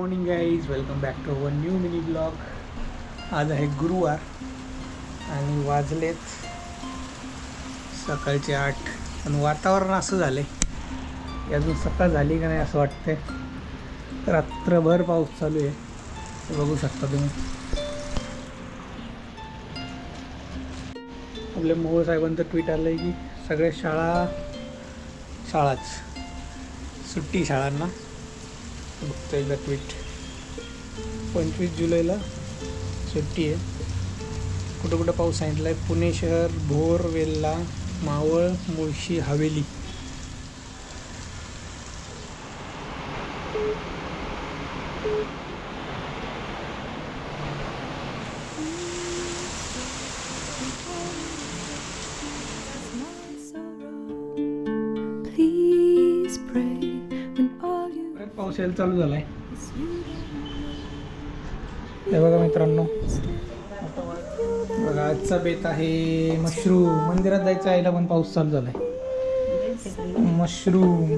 Morning guys welcome back to our new mini blog आज आहे गुरुवार आणि वाजलेत सकाळचे आठ. पण वातावरण असं झालं आहे अजून सकाळ झाली का नाही असं वाटतंय. रात्रभर पाऊस चालू आहे. ते बघू शकता तुम्ही. आपल्या मोहोळ साहेबांचं ट्विट आलं आहे की सगळ्या शाळा शाळाच. सुट्टी शाळांना. बघतो एकदा ट्विट. पंचवीस जुलैला सुट्टी आहे. कुठं कुठं पाऊस सांगितला आहे पुणे शहर भोर वेल्ला मावळ मुळशी हवेली. पाऊस यायला चालू झाला आहे हे बघा मित्रांनो. बघा आजचा बेत आहे मशरूम मंदिरात जायचं आईला पण पाऊस चालू झालाय. मशरूम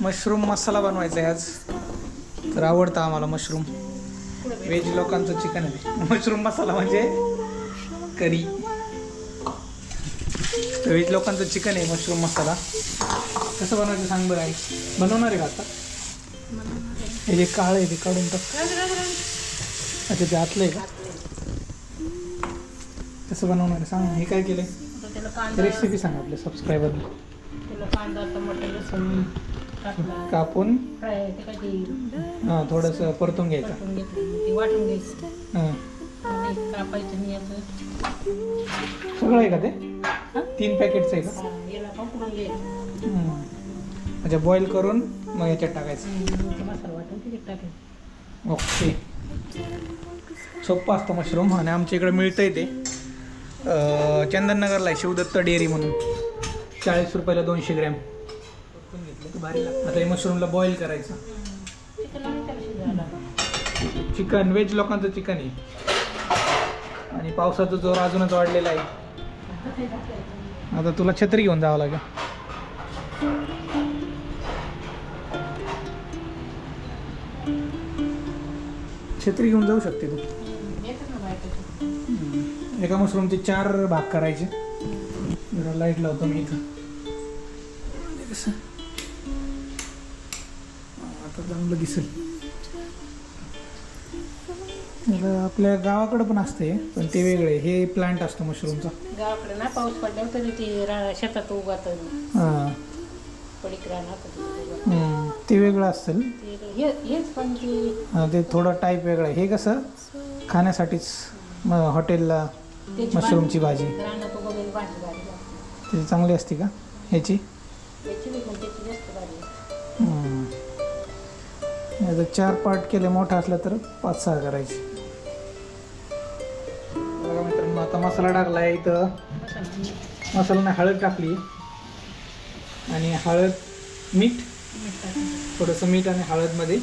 मशरूम मसाला बनवायचा आहे आज. तर आवडतं आम्हाला मशरूम. व्हेज लोकांचं चिकन आहे. मशरूम मसाला म्हणजे करी. व्हेज लोकांचं चिकन आहे मशरूम मसाला. कसं बनवायचं सांग बरं आई? बनवणार आहे का आता? हे जे काळ आहे ते काढून टाक. अच्छा ते आतलं आहे का? कसं बनवणार आहे सांग. हे काय केलं आहे रेसिपी सांग आपल्या सबस्क्रायबरला कांदा टमाटर लसूण कापून? फ्राय ते काय हां थोडंसं परतून घ्यायचं. वाटून घेतलं ते वाटून घ्यायचं हां. कापायचं याचं सगळं आहे का ते? तीन पॅकेटचं आहे का? याला पकडून घ्यायचं. अच्छा बॉईल करून मग याच्यात टाकायचं. मसाला वाटून ओके सोप्पं असतं मशरूम आणि आमच्या इकडे मिळतंय ते. अं, चंदननगरला आहे शिवदत्त डेअरी म्हणून. चाळीस रुपयाला दोनशे ग्रॅम. भारी लागतं. आता हे मशरूमला बॉईल करायचं. चिकन आणि त्याला शिजायला चिकन व्हेज लोकांचं चिकन आहे. आणि पावसाचा जोर अजूनच वाढलेला आहे. आता आता तुला छत्री घेऊन जावं लागेल. छत्री घेऊन जाऊ शकते तू. एका मशरूमचे चार भाग करायचे. जरा लाइट लावतो मी इथं. आता चांगलं दिसेल. आपल्या गावाकडं पण असते पण ते वेगळे. हे प्लांट असतं मशरूमचा गावाकडे ना पाऊस पडल्यावर तरी ते रा शेतात उगात हां. पडीक राहणार हम्म, ते वेगळं असेल हे हेच पण ते हां ते थोडं टाईप वेगळं आहे. हे कसं? खाण्यासाठीच म- हॉटेलला त्याची मशरूमची भाजी. रानात उगवलेली भाजी भारी लागते. ती चांगली असते का? ह्याची? त्याची बी पण त्याची जास्त भारी लागते. हम्म. याचं चार पार्ट केले मोठा असला तर पाच सहा करायचे. मसाला टाकला आहे इथं. मसाला मसाला नाही हळद टाकली. आणि हळद मीठ. थोडंसं मीठ आणि हळदमध्ये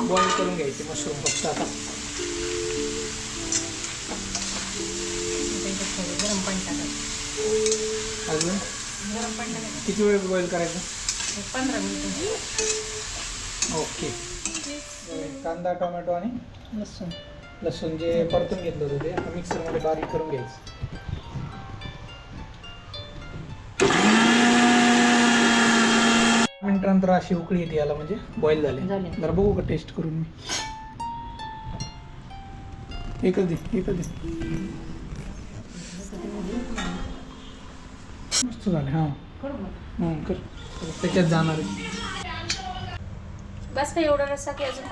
बॉईल करून घ्यायचे मशरूम फक्त आता. गरम पाणी टाकायचं अजून? गरम पाणी टाकायचं किती वेळ बॉईल करायचं? पंधरा मिनिटं. ओके कांदा टोमॅटो आणि? लसूण. लसूण जे परतून घेतलं होतं ते मिक्सरमध्ये बारीक करून घ्यायचं. मिनिटानंतर अशी उकळी येते याला म्हणजे बॉईल झाले. जरा बघू का टेस्ट करून मी. एकच दे एकच दे. मस्त झाले हां. करू. हं, त्याच्यात जाणार बस एवढा रस्सा की अजून